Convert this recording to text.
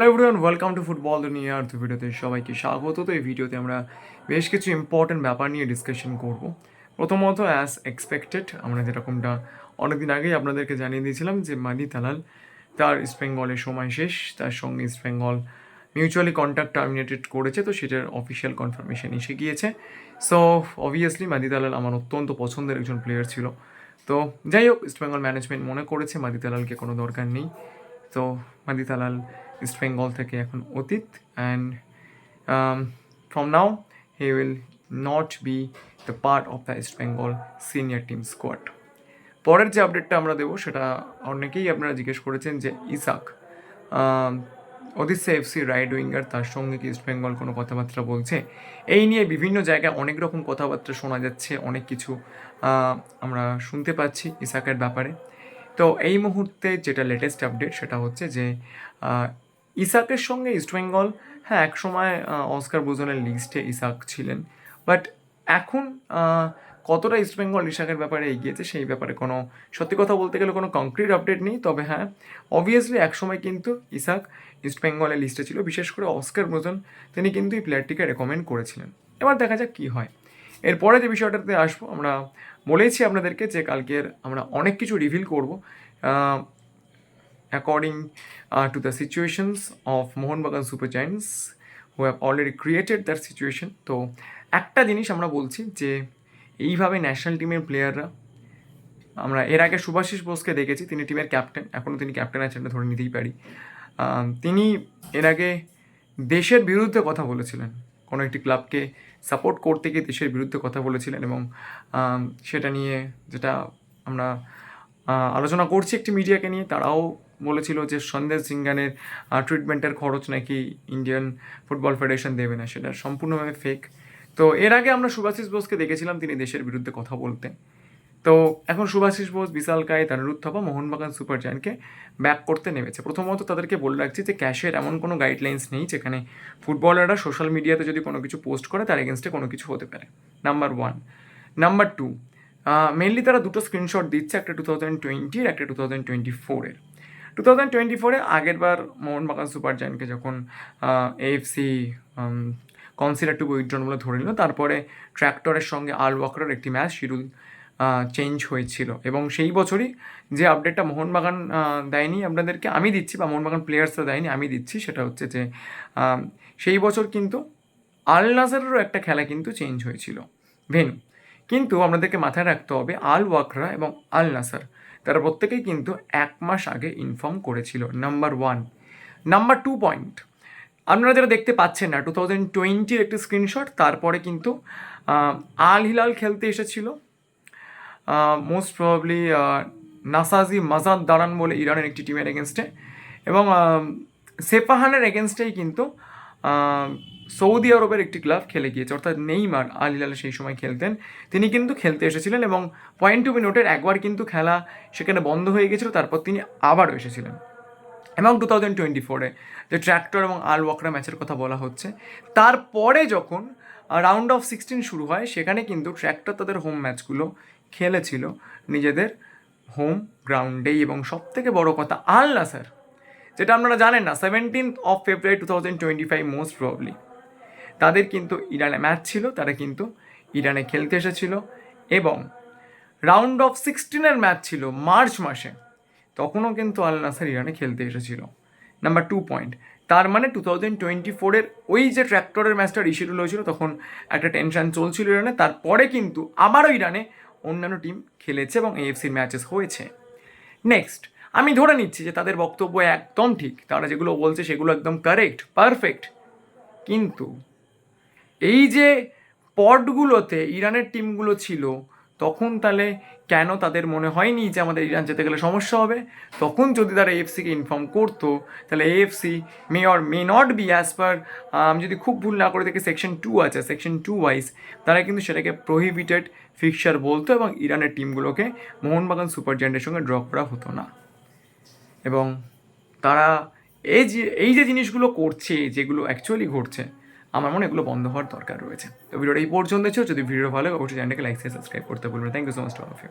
Hello everyone welcome to football দুনিয়া আর তো ভিডিওতে সবাইকে স্বাগত। তো এই ভিডিওতে আমরা বেশ কিছু ইম্পর্টেন্ট ব্যাপার নিয়ে ডিসকাশন করব। প্রথমত অ্যাজ এক্সপেক্টেড আমরা যেরকমটা অনেকদিন আগেই আপনাদেরকে জানিয়ে দিয়েছিলাম যে মাদি তালাল তার ইস্ট বেঙ্গলের সময় শেষ, তার সঙ্গে East Bengal mutually contract terminated করেছে, তো সেটার অফিসিয়াল কনফার্মেশন এসে গিয়েছে। সো অবভিয়াসলি মাদি তালাল আমার অত্যন্ত পছন্দের একজন প্লেয়ার ছিল। তো যাই হোক ইস্ট বেঙ্গল ম্যানেজমেন্ট মনে করেছে মাদি তালালকে কোনো দরকার নেই। তো মাদি তালাল ইস্ট বেঙ্গল থেকে এখন অতীত and from now he will not be the part of the East Bengal senior team squad পরের যে আপডেটটা আমরা দেবো সেটা অনেকেই আপনারা জিজ্ঞেস করেছেন যে Isak Odisha FC right winger তার সঙ্গে কি ইস্ট বেঙ্গল কোনো কথাবার্তা বলছে? এই নিয়ে বিভিন্ন জায়গায় অনেক রকম কথাবার্তা শোনা যাচ্ছে, অনেক কিছু আমরা শুনতে পাচ্ছি ইসাকের ব্যাপারে। তো এই মুহূর্তে যেটা লেটেস্ট আপডেট সেটা হচ্ছে যে ইসাকের সঙ্গে ইস্টবেঙ্গল হ্যাঁ এক সময় অস্কার বুজনের লিস্টে ইসাক ছিলেন। বাট এখন কতটা ইস্টবেঙ্গল ইসাকের ব্যাপারে এগিয়েছে সেই ব্যাপারে কোনো, সত্যি কথা বলতে গেলে কোনো কংক্রিট আপডেট নেই, তবে হ্যাঁ অবভিয়াসলি একসময় কিন্তু ইসাক ইস্টবেঙ্গলের লিস্টে ছিল, বিশেষ করে অস্কার বুজন তিনি কিন্তু এই প্লেয়ারটিকে রেকমেন্ড করেছিলেন। এবার দেখা যাক কী হয়। এরপরে যে বিষয়টাতে আসব, আমরা বলেছি আপনাদেরকে যে কালকের আমরা অনেক কিছু রিভিল করব। According uh, to the situations of Mohun Bagan Super Giants who have already created that situation. তো একটা জিনিস আমরা বলছি যে এইভাবে ন্যাশনাল টিমের প্লেয়াররা আমরা এর আগে সুভাষিস বোসকে দেখেছি তিনি টিমের ক্যাপ্টেন এখনও তিনি ক্যাপ্টেন আছেন ধরে নিতেই পারি। তিনি এর আগে দেশের বিরুদ্ধে কথা বলেছিলেন। কোনো একটি ক্লাবকে সাপোর্ট করতে গিয়ে দেশের বিরুদ্ধে কথা বলেছিলেন এবং সেটা নিয়ে যেটা আমরা আলোচনা করছি একটি মিডিয়াকে নিয়ে তারাও বলেছিল যে সন্দেশ সিংগানের ট্রিটমেন্টের খরচ নাকি ইন্ডিয়ান ফুটবল ফেডারেশন দেবে না, সেটা সম্পূর্ণভাবে ফেক তো এর আগে আমরা সুভাষিস বোসকে দেখেছিলাম, তিনি দেশের বিরুদ্ধে কথা বলতে তো এখন সুভাষিস বোস, বিশাল কায় তানুরুদ থাপা মোহনবাগান সুপার জায়ান্টকে ব্যাক করতে নেমেছে। প্রথমত তাদেরকে বলে রাখছি যে ক্যাশের এমন কোনো গাইডলাইন্স নেই যেখানে ফুটবলাররা সোশ্যাল মিডিয়াতে যদি কোনো কিছু পোস্ট করে, তার এগেনস্টে কোনো কিছু হতে পারে। Number one number two mainly তারা দুটো স্ক্রিনশট দিচ্ছে, একটা টু থাউজেন্ড টোয়েন্টির একটা টু থাউজেন্ড টোয়েন্টি ফোরের টু থাউজেন্ড টোয়েন্টি ফোরে আগেরবার মোহনবাগান সুপার জায়ান্টকে যখন এএফসি কনসিডার টু উইথড্রন বলে ধরে নিল, তারপরে ট্র্যাক্টরের সঙ্গে আল ওয়াকরের একটি ম্যাচ শিডিউল চেঞ্জ হয়েছিল। এবং সেই বছরই যে আপডেটটা মোহনবাগান দেয়নি আপনাদেরকে আমি দিচ্ছি বা মোহনবাগান প্লেয়ার্সরা দেয়নি, আমি দিচ্ছি সেটা হচ্ছে যে সেই বছর কিন্তু আল নাজারেরও একটা খেলা কিন্তু চেঞ্জ হয়েছিল। ভেনু, কিন্তু আপনাদেরকে মাথায় রাখতে হবে আল ওয়াকরা এবং আল নাসার। তারা প্রত্যেকেই কিন্তু এক মাস আগে ইনফর্ম করেছিল number one number two point আপনারা যারা দেখতে পাচ্ছেন না টু থাউজেন্ড টোয়েন্টির একটি স্ক্রিনশট তারপরে কিন্তু আল হিলাল খেলতে এসেছিল। মোস্ট প্রবাবলি নাসাজি মাজাদ দারান বলে ইরানের একটি টিমের এগেনস্টে এবং আহ, সেফাহানের এগেনস্টেই কিন্তু সৌদি আরবের একটি ক্লাব খেলে গিয়েছে, অর্থাৎ নেইমার আল হিলাল সেই সময় খেলতেন। তিনি কিন্তু খেলতে এসেছিলেন এবং পয়েন্ট টু বি নোটের একবার কিন্তু খেলা সেখানে বন্ধ হয়ে গেছিল তারপর তিনি আবারও এসেছিলেন। এবং টু থাউজেন্ড টোয়েন্টি ফোরে যে ট্র্যাক্টর এবং আল ওয়াকরা ম্যাচের কথা বলা হচ্ছে, তারপরে যখন রাউন্ড অফ সিক্সটিন শুরু হয়, সেখানে কিন্তু ট্র্যাক্টর তাদের হোম ম্যাচগুলো খেলেছিল। নিজেদের হোম গ্রাউন্ডেই এবং সব থেকে বড় কথা আল নাসার, যেটা আপনারা জানেন না seventeenth of February two thousand twenty five most probably তাদের কিন্তু ইরানে ম্যাচ ছিল, তারা কিন্তু ইরানে খেলতে এসেছিল এবং রাউন্ড অফ সিক্সটিনের ম্যাচ ছিল মার্চ মাসে। তখনও কিন্তু আল নাসার ইরানে খেলতে এসেছিল। Number two point. তার মানে টু থাউজেন্ড টোয়েন্টি ফোরের ওই যে ট্র্যাক্টরের ম্যাচটা রিশিডিউল হয়েছিল, তখন একটা টেনশন চলছিল ইরানে। তারপরে কিন্তু আবারও ইরানে অন্যান্য টিম খেলেছে এবং এএফসির ম্যাচেস হয়েছে। নেক্সট আমি ধরে নিচ্ছি যে তাদের বক্তব্য একদম ঠিক। তারা যেগুলো বলছে সেগুলো একদম কারেক্ট পারফেক্ট কিন্তু এই যে পটগুলোতে ইরানের টিমগুলো ছিল, তখন তাহলে কেন তাদের মনে হয়নি যে আমাদের ইরান যেতে গেলে সমস্যা হবে? তখন যদি তারা এএফসিকে ইনফর্ম করতো, তাহলে AFC may or may not be as per আমি যদি খুব ভুল না করে দেখি সেকশন টু আছে সেকশন টু ওয়াইজ তারা কিন্তু সেটাকে প্রহিবিটেড ফিক্সার বলতো এবং ইরানের টিমগুলোকে মোহনবাগান সুপার জায়ান্টের সঙ্গে ড্র করা হতো না। এবং তারা এই যে এই যে জিনিসগুলো করছে, যেগুলো অ্যাকচুয়ালি ঘটছে আমার মনে এগুলো বন্ধ হওয়ার দরকার রয়েছে। তো ভিডিওটা এই পর্যন্ত ছিল। যদি ভিডিও ভালো অবশ্যই চ্যানেলকে লাইক সাবস্ক্রাইব করতে বলবেন thank you so much to of you